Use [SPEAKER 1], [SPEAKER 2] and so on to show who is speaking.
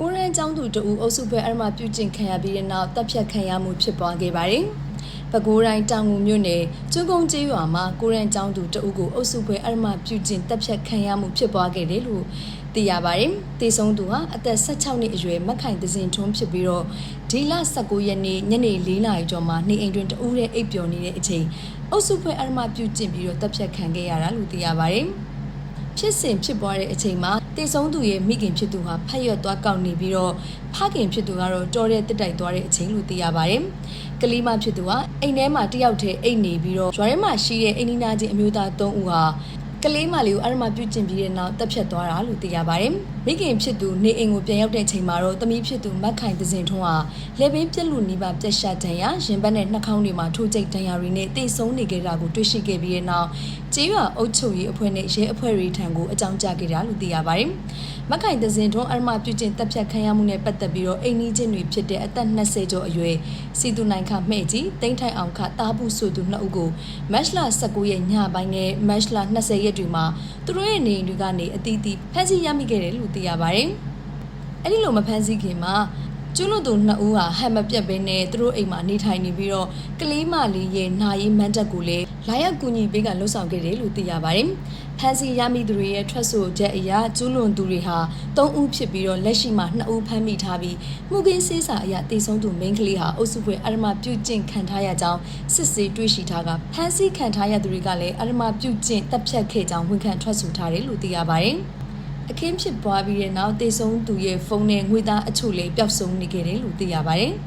[SPEAKER 1] ကိုရန်ကျောင်းသူတဦးအုပ်စုဖွဲ့အရမပြုကျင့်ခံရပြီးတဲ့နောက်တပ်ဖြတ်ခံရမှုဖြစ်ပွားခဲ့ပါတယ်။ပဲခူးတိုင်းတောင်ငူမြို့နယ်ကျွန်းကုန်းကျေးရွာမှာကိုရန်ကျောင်းသူတဦးကိုအုပ်စုဖွဲ့အရမပြုကျင့်တပ်ဖြတ်ခံရမှုဖြစ်ပွားခဲ့တယ်လို့သိရပါတယ်။တေဆုံးသူဟာအသက်16နှစ်အရွယ်မက်ခိုင်သစင်ထွန်းဖြစ်ပြီးတော့ဒီလ19ရက်နေ့ညနေ4နာရီကျော်မှာနေအိမ်တွင်တဦးရဲ့အိပ်ပျော်နေတဲ့အချိန်အုပ်စုဖွဲ့အရမပြုကျင့်ပြီးတော့တပ်ဖြတ်ခံခဲ့ရတာလို့သိရပါတယ်။ဖြစ်စဉ်ဖြစ်ပွားတဲ့အချိန်မှာ တေဆုံးသူရဲ့မိခင်ဖြစ်သူဟာဖက်ရွက်သွားကောက်နေပြီးတော့ဖခင်ဖြစ်သူကတော့တော်တဲ့တက်တိုက်သွားတဲ့အချိန်လို့သိရပါတယ်။ကလေးမဖြစ်သူကအိမ်ထဲမှာတယောက်တည်းအိတ်နေပြီးတော့ရွာထဲမှာရှိတဲ့အိမ်နီးနားချင်းအမျိုးသား၃ဦးဟာ ကလေးမလေးကိုအရမပြုတ်ကျင်ပြီးတဲ့နောက်တပ်ဖြတ်သွားတာလို့သိရပါတယ်။မိခင်ဖြစ်သူနေအိမ်ကိုပြန်ရောက်တဲ့အချိန်မှာတော့သမီးဖြစ်သူမက်ခိုင်သစင်ထွန်းဟာလက်ဘေးပြက်လူနီးပါပြက်ရှတ်ဒဏ်ရာရင်ဘတ်နဲ့နှာခေါင်းတွေမှာထိုးကျိတ်ဒဏ်ရာတွေနဲ့တိတ်ဆုံးနေကြတာကိုတွေ့ရှိခဲ့ပြီးတဲ့နောက်ကျေးရွာအုပ်ချုပ်ရေးအဖွဲ့နဲ့ရဲအဖွဲ့တွေထံကိုအကြောင်းကြားခဲ့တာလို့သိရပါတယ်။မက်ခိုင်သစင်ထွန်းအရမပြုတ်ကျင်တပ်ဖြတ်ခံရမှုနဲ့ပတ်သက်ပြီးတော့အိမ်နီးချင်းတွေဖြစ်တဲ့အသက်20ကျော်အရွယ်စီသူနိုင်ခမှဲ့ကြီးတိမ့်ထိုင်အောင်ခတားဘူးဆိုသူနှစ်ဦးကိုမတ်လ19ရက်ညပိုင်းနဲ့မတ်လ20ရက်တွေမှာသူတို့ရဲ့နေအိမ်တွေကနေအသီးသီးဖမ်းဆီးရမိခဲ့တယ်လို့သိရပါတယ်။အဲ့ဒီလိုမဖမ်းဆီးခင်မှာ ကျွလွန်သူနှစ်ဦးဟာဟန်မပြတ်ဘဲနဲ့သူတို့အိမ်မှာနေထိုင်နေပြီးတော့ကလေးမလေးရဲ့နာရီမန်းတက်ကိုလည်းလာရောက်ကူညီပေးကလှုပ်ဆောင်ခဲ့တယ်လို့သိရပါတယ်။ဖန်စီရမိသူတွေရဲ့ထွက်ဆိုချက်အရကျွလွန်သူတွေဟာ၃ဦးဖြစ်ပြီးတော့လက်ရှိမှာ2ဦးဖမ်းမိထားပြီးမှုကင်းစေးစာအရတေဆုံးသူမိန်းကလေးဟာအုပ်စုဖွဲ့အရမပြုတ်ကျင့်ခံထားရကြောင်းစစ်ဆေးတွေ့ရှိထားကဖမ်းဆီးခံထားရသူတွေကလည်းအရမပြုတ်ကျင့်တပ်ဖြတ်ခဲ့ကြောင်းဝန်ခံထွက်ဆိုထားတယ်လို့သိရပါတယ်။ အခင်းဖြစ်ပွားပြီးတဲ့နောက်တေဆုံးသူရဲ့ဖုန်းနဲ့ငွေသားအချို့လည်းပျောက်ဆုံးနေခဲ့တယ်လို့သိရပါတယ်။